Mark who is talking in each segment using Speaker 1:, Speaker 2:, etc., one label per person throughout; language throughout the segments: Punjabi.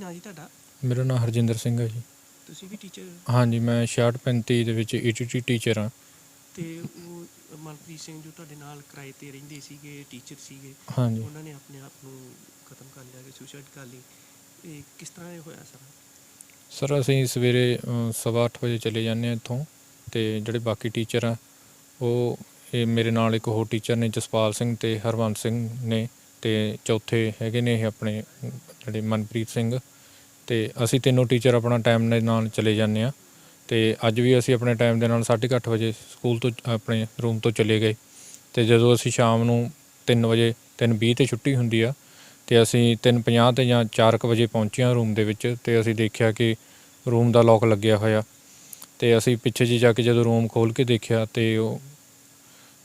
Speaker 1: ਨਾਂ ਜੀ ਤੁਹਾਡਾ?
Speaker 2: ਮੇਰਾ ਨਾਮ ਹਰਜਿੰਦਰ ਸਿੰਘ ਹੈ ਜੀ।
Speaker 1: ਤੁਸੀਂ ਵੀ ਟੀਚਰ
Speaker 2: ਹਾਂਜੀ ਮੈਂ 6635 ਦੇ ਵਿੱਚ ਈਟੀਟੀ ਟੀਚਰ ਹਾਂ।
Speaker 1: ਤੇ ਉਹ ਮਨਪ੍ਰੀਤ ਸਿੰਘ ਜੋ ਤੁਹਾਡੇ ਨਾਲ ਕਿਰਾਏ ਤੇ ਰਹਿੰਦੇ ਸੀਗੇ ਟੀਚਰ ਸੀਗੇ
Speaker 2: ਹਾਂਜੀ।
Speaker 1: ਉਹਨਾਂ ਨੇ ਆਪਣੇ ਆਪ ਨੂੰ ਖਤਮ ਕਰ ਲਿਆ ਕਿ ਸੁਸਾਈਡ ਕਰ ਲਈ। ਇਹ ਕਿਸ ਤਰ੍ਹਾਂ ਇਹ ਹੋਇਆ ਸਰ?
Speaker 2: ਸਰ ਅਸੀਂ ਸਵੇਰੇ ਅ, ਸਵਾ ਅੱਠ ਵਜੇ ਚਲੇ ਜਾਂਦੇ ਹਾਂ ਇੱਥੋਂ ਤੇ ਜਿਹੜੇ ਬਾਕੀ ਟੀਚਰ ਆ ਉਹ ਇਹ ਮੇਰੇ ਨਾਲ ਇੱਕ ਹੋਰ ਟੀਚਰ ਨੇ ਜਸਪਾਲ ਸਿੰਘ ਤੇ ਹਰਵੰਤ ਸਿੰਘ ਨੇ। ਤੇ ਚੌਥੇ ਹੈਗੇ ਨੇ ਇਹ ਆਪਣੇ, ਜਿਹੜੇ ਮਨਪ੍ਰੀਤ ਸਿੰਘ। ਤੇ ਅਸੀਂ ਤਿੰਨੋਂ ਟੀਚਰ ਆਪਣਾ ਟਾਈਮ ਦੇ ਨਾਲ ਚਲੇ ਜਾਂਦੇ ਆ ਤੇ ਅੱਜ ਵੀ ਅਸੀਂ ਆਪਣੇ ਟਾਈਮ ਦੇ ਨਾਲ 8:30 ਵਜੇ ਸਕੂਲ ਤੋਂ, ਆਪਣੇ ਰੂਮ ਤੋਂ ਚਲੇ ਗਏ। ਤੇ ਜਦੋਂ ਅਸੀਂ ਸ਼ਾਮ ਨੂੰ 3 ਵਜੇ 3:20 ਤੇ ਛੁੱਟੀ ਹੁੰਦੀ ਆ, ਤੇ ਅਸੀਂ 3:50 ਤੇ ਜਾਂ 4:00 ਵਜੇ ਪਹੁੰਚੇ ਹਾਂ ਰੂਮ ਦੇ ਵਿੱਚ। ਤੇ ਅਸੀਂ ਦੇਖਿਆ ਕਿ ਰੂਮ ਦਾ ਲੌਕ ਲੱਗਿਆ ਹੋਇਆ। ਤੇ ਅਸੀਂ ਪਿੱਛੇ ਜੀ ਜਾ ਕੇ ਜਦੋਂ ਰੂਮ ਖੋਲ ਕੇ ਦੇਖਿਆ ਤੇ ਉਹ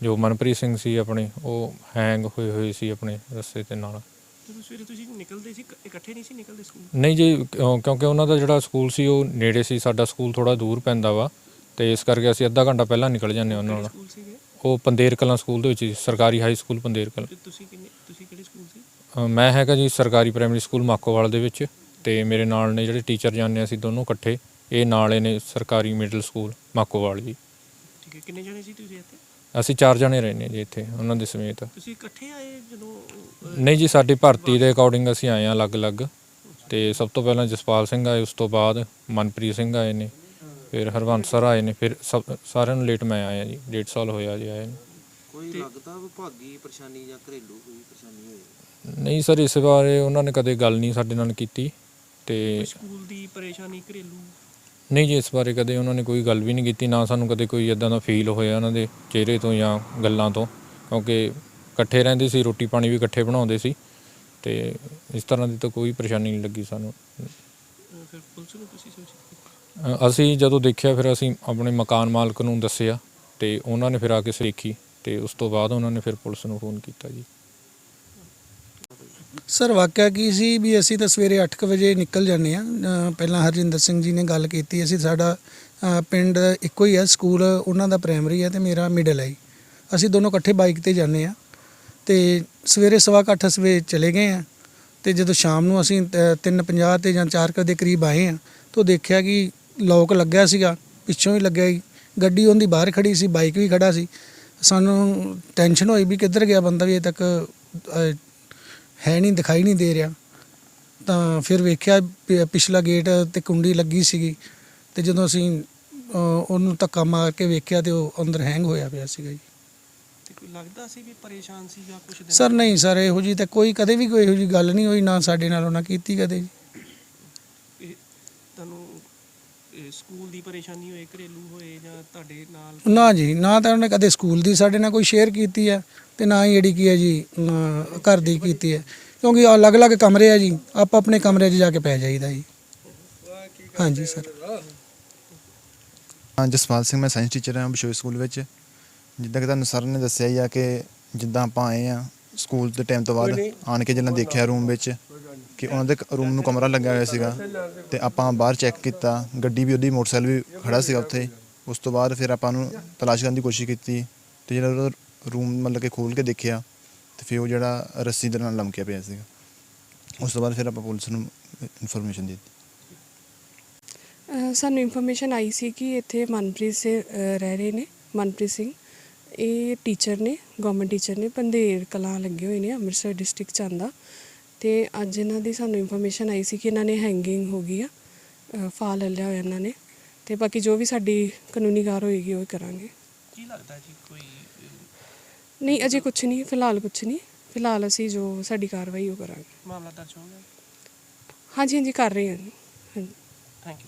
Speaker 2: ਜੋ ਮਨਪ੍ਰੀਤ ਸਿੰਘ ਸੀ ਆਪਣੇ ਉਹ ਹੈਂਗ ਹੋਏ ਹੋਏ ਸੀ ਆਪਣੇ ਰਸਤੇ ਤੇ ਨਾਲ।
Speaker 1: ਜਦੋਂ ਸਵੇਰੇ ਤੁਸੀਂ ਨਿਕਲਦੇ ਸੀ ਕ- ਇਕੱਠੇ ਨਹੀਂ ਸੀ ਨਿਕਲਦੇ ਸਕੂਲ?
Speaker 2: ਨਹੀਂ ਜੀ ਕਿਉਂ- ਕਿਉਂਕਿ ਉਹਨਾਂ ਦਾ ਜਿਹੜਾ ਸਕੂਲ ਸੀ ਉਹ ਨੇੜੇ ਸੀ ਸਾਡਾ ਸਕੂਲ ਥੋੜਾ ਦੂਰ ਪੈਂਦਾ ਵਾ। ਤੇ ਇਸ ਕਰਕੇ ਅਸੀਂ ਅੱਧਾ ਘੰਟਾ ਪਹਿਲਾਂ ਨਿਕਲ ਜਾਂਦੇ ਉਹਨਾਂ
Speaker 1: ਕਿਹੜੇ
Speaker 2: ਨਾਲ।
Speaker 1: ਸਕੂਲ ਸੀਗੇ?
Speaker 2: ਉਹ ਪੰਦੇਰ ਕਲਾਂ ਸਕੂਲ ਦੇ ਵਿੱਚ ਸੀ, ਸਰਕਾਰੀ ਹਾਈ ਸਕੂਲ ਪੰਦੇਰ ਕਲਾਂ
Speaker 1: ਤੇ ਤੁਸੀਂ ਕਿੰਨੇ ਤੁਸੀਂ ਕਿਹੜੇ ਸਕੂਲ ਸੀ?
Speaker 2: ਅ, ਮੈਂ ਹੈਗਾ ਜੀ ਸਰਕਾਰੀ ਪ੍ਰਾਇਮਰੀ ਸਕੂਲ ਮਾਕੋਵਾਲ ਦੇ ਵਿੱਚ ਤੇ ਮੇਰੇ ਨਾਲ ਨੇ ਜਿਹੜੇ ਟੀਚਰ ਜਾਂਦੇ ਅਸੀਂ ਦੋਨੋਂ ਇਕੱਠੇ ਇਹ ਨਾਲੇ ਨੇ ਸਰਕਾਰੀ ਮਿਡਲ ਸਕੂਲ ਮਾਕੋਵਾਲ ਜੀ।
Speaker 1: ਠੀਕ ਹੈ ਕਿੰਨੇ ਜਣੇ ਸੀ ਤੁਸੀਂ ਇੱਥੇ?
Speaker 2: ਅਸੀਂ ਚਾਰ ਜਣੇ ਰਹਿੰਦੇ ਜੀ ਇੱਥੇ ਉਹਨਾਂ ਦੇ ਸਮੇਤ।
Speaker 1: ਤੁਸੀਂ ਇਕੱਠੇ ਆਏ ਜਦੋਂ ਅਹ,
Speaker 2: ਨਹੀਂ ਜੀ ਸਾਡੀ ਭਰਤੀ ਦੇ ਅਕੋਰਡਿੰਗ ਅਸੀਂ ਆਏ ਹਾਂ ਅਲੱਗ-ਅਲੱਗ। ਤੇ ਸਭ ਤੋਂ ਪਹਿਲਾਂ ਜਸਪਾਲ ਸਿੰਘ ਆਏ ਉਸ ਤੋਂ ਬਾਅਦ ਮਨਪ੍ਰੀਤ ਸਿੰਘ ਆਏ ਨੇ ਫਿਰ ਹਰਵੰਤ ਸਰ ਆਏ ਨੇ ਫਿਰ ਸਭ ਸਾਰਿਆਂ ਨੂੰ ਲੇਟ ਮੈਂ ਆਇਆ ਜੀ ਡੇਢ ਸਾਲ ਹੋਇਆ ਜੀ ਆਏ ਨੂੰ।
Speaker 3: ਕੋਈ ਲੱਗਦਾ ਵਿਭਾਗੀ ਪਰੇਸ਼ਾਨੀ ਜਾਂ ਘਰੇਲੂ ਕੋਈ ਪਰੇਸ਼ਾਨੀ ਹੋਈ?
Speaker 2: ਨਹੀਂ ਸਰ ਇਸ ਬਾਰੇ ਉਹਨਾਂ ਨੇ ਕਦੇ ਗੱਲ ਨਹੀਂ ਸਾਡੇ ਨਾਲ ਕੀਤੀ ਤੇ
Speaker 1: ਸਕੂਲ ਦੀ ਪਰੇਸ਼ਾਨੀ ਘਰੇਲੂ
Speaker 2: ਨਹੀਂ ਜੀ, ਇਸ ਬਾਰੇ ਕਦੇ ਉਹਨਾਂ ਨੇ ਕੋਈ ਗੱਲ ਵੀ ਨਹੀਂ ਕੀਤੀ, ਨਾ ਸਾਨੂੰ ਕਦੇ ਕੋਈ ਇਦਾਂ ਦਾ ਫੀਲ ਹੋਇਆ ਉਹਨਾਂ ਦੇ ਚਿਹਰੇ ਤੋਂ ਜਾਂ ਗੱਲਾਂ ਤੋਂ, ਕਿਉਂਕਿ ਇਕੱਠੇ ਰਹਿੰਦੇ ਸੀ, ਰੋਟੀ ਪਾਣੀ ਵੀ ਇਕੱਠੇ ਬਣਾਉਂਦੇ ਸੀ ਤੇ ਇਸ ਤਰ੍ਹਾਂ ਦੀ ਤਾਂ ਕੋਈ ਪਰੇਸ਼ਾਨੀ ਨਹੀਂ ਲੱਗੀ ਸਾਨੂੰ।
Speaker 1: ਫਿਰ ਪੁਲਿਸ ਨੂੰ ਤੁਸੀਂ ਸੂਚਿਤ
Speaker 2: ਅਸੀਂ ਜਦੋਂ ਦੇਖਿਆ, ਫਿਰ ਅਸੀਂ ਆਪਣੇ ਮਕਾਨ ਮਾਲਕ ਨੂੰ ਦੱਸਿਆ ਤੇ ਉਹਨਾਂ ਨੇ ਫਿਰ ਆ ਕੇ ਦੇਖੀ ਤੇ ਉਸ ਤੋਂ ਬਾਅਦ ਉਹਨਾਂ ਨੇ ਫਿਰ ਪੁਲਿਸ ਨੂੰ ਫੋਨ ਕੀਤਾ ਜੀ।
Speaker 4: ਸਰ ਵਾਕਿਆ ਕੀ ਸੀ ਵੀ ਅਸੀਂ ਤਾਂ ਸਵੇਰੇ 8:00 ਵਜੇ ਨਿਕਲ ਜਾਂਦੇ ਆ ਪਹਿਲਾਂ ਹਰਜਿੰਦਰ ਸਿੰਘ ਜੀ ਨੇ ਗੱਲ ਕੀਤੀ ਅਸੀਂ ਸਾਡਾ ਅ, ਪਿੰਡ ਇੱਕੋ ਹੀ ਹੈ ਸਕੂਲ ਉਹਨਾਂ ਦਾ ਪ੍ਰਾਇਮਰੀ ਹੈ ਤੇ ਮੇਰਾ ਮਿਡਲ ਹੈ ਜੀ। ਅਸੀਂ ਦੋਨੋਂ ਇਕੱਠੇ ਬਾਈਕ ਤੇ ਜਾਂਦੇ ਆ ਤੇ ਸਵੇਰੇ ਸਵਾ ਕੁ ਅੱਠ ਸਵੇਰੇ ਚਲੇ ਗਏ ਆ ਤੇ ਜਦੋਂ ਸ਼ਾਮ ਨੂੰ ਅਸੀਂ 3:50 ਤੇ ਜਾਂ 4 ਦੇ ਕਰੀਬ ਆਏ ਆ ਤਾਂ ਦੇਖਿਆ ਕਿ ਲੋਕ ਲੱਗਿਆ ਸੀਗਾ ਪਿੱਛੋਂ ਹੀ ਲੱਗਿਆ ਸੀ ਗੱਡੀ ਉਹਦੀ ਬਾਹਰ ਖੜੀ ਸੀ ਬਾਈਕ ਵੀ ਖੜਾ ਸੀ। ਸਾਨੂੰ ਟੈਨਸ਼ਨ ਹੋਈ ਵੀ ਕਿੱਧਰ ਗਿਆ ਬੰਦਾ ਵੀ ਅਜੇ ਤੱਕ ਅ, ਹੈ ਨਹੀਂ ਦਿਖਾਈ ਨਹੀਂ ਦੇ ਰਿਹਾ। ਤਾਂ ਫਿਰ ਵੇਖਿਆ ਪ- ਪਿਛਲਾ ਗੇਟ ਤੇ ਕੁੰਡੀ ਲੱਗੀ ਸੀਗੀ ਤੇ ਜਦੋਂ ਅਸੀਂ ਅ, ਉਹਨੂੰ ਧੱਕਾ ਮਾਰ ਕੇ ਵੇਖਿਆ ਤੇ ਉਹ ਅੰਦਰ ਹੈਂਗ ਹੋਇਆ ਪਿਆ ਸੀਗਾ ਜੀ।
Speaker 1: ਤੇ ਕੋਈ ਲੱਗਦਾ ਸੀ ਵੀ ਪਰੇਸ਼ਾਨ ਸੀ ਜਾਂ ਕੁਝ
Speaker 4: ਸਰ ਨਹੀਂ ਸਰ ਇਹੋ ਜੀ ਤਾਂ ਕੋਈ ਕਦੇ ਵੀ ਕੋਈ ਇਹੋ ਜੀ ਗੱਲ ਨਹੀਂ ਹੋਈ ਨਾ ਸਾਡੇ ਨਾਲ ਉਹਨਾਂ ਕੀਤੀ ਕਦੇ ਜੀ
Speaker 1: ਤੁਹਾਨੂੰ ਇਹ ਸਕੂਲ ਦੀ ਪਰੇਸ਼ਾਨੀ ਹੋਏ ਘਰੇਲੂ ਹੋਏ ਜਾਂ ਤੁਹਾਡੇ ਨਾਲ
Speaker 4: ਨਾ ਜੀ ਨਾ ਤਾਂ ਉਹਨੇ ਕਦੇ ਸਕੂਲ ਦੀ ਸਾਡੇ ਨਾਲ ਕੋਈ ਸ਼ੇਅਰ ਕੀਤੀ ਹੈ ਤੇ ਨਾ ਹੀ ਜਿਹੜੀ ਕੀ ਹੈ ਜੀ ਅਮ, ਘਰ ਦੀ ਕੀਤੀ ਹੈ। ਕਿਉਂਕਿ ਅਲੱਗ-ਅਲੱਗ ਕਮਰੇ ਆ ਜੀ ਆਪ ਆਪਣੇ ਕਮਰੇ 'ਚ ਜਾ ਕੇ ਪੈ ਜਾਈਦਾ ਜੀ। ਹਾਂਜੀ ਸਰ।
Speaker 5: ਹਾਂ ਜਸਪਾਲ ਸਿੰਘ ਮੈਂ ਸਾਇੰਸ ਟੀਚਰ ਹਾਂ ਬਿਸ਼ੋਈ ਸਕੂਲ ਵਿੱਚ। ਜਿੱਦਾਂ ਕਿ ਤੁਹਾਨੂੰ ਸਰ ਨੇ ਦੱਸਿਆ ਹੀ ਆ ਕਿ ਜਿੱਦਾਂ ਆਪਾਂ ਆਏ ਆ ਸਕੂਲ ਦੇ ਟਾਈਮ ਤੋਂ ਬਾਅਦ ਆਣ ਕੇ ਜਦੋਂ ਦੇਖਿਆ ਰੂਮ ਵਿੱਚ। ਕਿ ਉਹਨਾਂ ਦੇ ਰੂਮ ਨੂੰ ਕਮਰਾ ਲੱਗਿਆ ਹੋਇਆ ਸੀਗਾ ਤੇ ਆਪਾਂ ਬਾਹਰ ਚੈੱਕ ਕੀਤਾ, ਗੱਡੀ ਵੀ ਉਹਦੀ ਮੋਟਰਸਾਈਕਲ ਵੀ ਖੜਾ ਸੀਗਾ ਉੱਥੇ। ਉਸ ਤੋਂ ਬਾਅਦ ਫਿਰ ਆਪਾਂ ਨੂੰ ਤਲਾਸ਼ ਕਰਨ ਦੀ ਕੋਸ਼ਿਸ਼ ਕੀਤੀ ਤੇ ਜਿਹੜਾ ਉਹਦਾ ਰੂਮ ਮਤਲਬ ਕਿ ਖੋਲ ਕੇ ਦੇਖਿਆ ਤੇ ਫਿਰ ਉਹ ਜਿਹੜਾ ਰੱਸੀ ਦੇ ਨਾਲ ਲਮਕਿਆ ਪਿਆ ਸੀਗਾ। ਉਸ ਤੋਂ ਬਾਅਦ ਫਿਰ ਆਪਾਂ ਪੁਲਿਸ ਨੂੰ ਇਨਫੋਰਮੇਸ਼ਨ ਦੇ ਦਿੱਤੀ।
Speaker 6: ਸਾਨੂੰ ਇਨਫੋਰਮੇਸ਼ਨ ਆਈ ਸੀ ਕਿ ਇੱਥੇ ਮਨਪ੍ਰੀਤ ਸੇ ਰਹਿ ਰਹੇ ਨੇ, ਮਨਪ੍ਰੀਤ ਸਿੰਘ। ਇਹ ਟੀਚਰ ਨੇ ਗਵਰਨਮੈਂਟ ਟੀਚਰ ਨੇ, ਪੰਧੇਰ ਕਲਾਂ ਲੱਗੇ ਹੋਏ ਨੇ ਅੰਮ੍ਰਿਤਸਰ ਡਿਸਟ੍ਰਿਕਟ ਚ ਆਂਦਾ ਤੇ ਅੱਜ ਇਹਨਾਂ ਦੀ ਸਾਨੂੰ ਇਨਫੋਰਮੇਸ਼ਨ ਆਈ ਸੀ ਕਿ ਇਹਨਾਂ ਨੇ ਹੈਂਗਿੰਗ ਹੋ ਗਈ ਆ ਅ, ਫਾਹ ਲੈ ਲਿਆ ਹੋਇਆ ਇਹਨਾਂ ਨੇ ਤੇ ਬਾਕੀ ਜੋ ਵੀ ਸਾਡੀ ਕਾਨੂੰਨੀ ਕਾਰ ਹੋਏਗੀ ਉਹ ਕਰਾਂਗੇ।
Speaker 1: ਕੀ ਲੱਗਦਾ ਜੀ ਕੋਈ
Speaker 6: ਨਹੀਂ ਅਜੇ ਕੁਝ ਨਹੀਂ ਫਿਲਹਾਲ ਕੁਝ ਨਹੀਂ। ਫਿਲਹਾਲ ਅਸੀਂ ਜੋ ਸਾਡੀ ਕਾਰਵਾਈ ਉਹ ਕਰਾਂਗੇ।
Speaker 1: ਮਾਮਲਾ ਦਰਜ ਹੋ ਗਿਆ?
Speaker 6: ਹਾਂਜੀ ਹਾਂਜੀ ਕਰ ਰਹੇ ਹਾਂ ਜੀ। ਹਾਂਜੀ।
Speaker 1: Thank you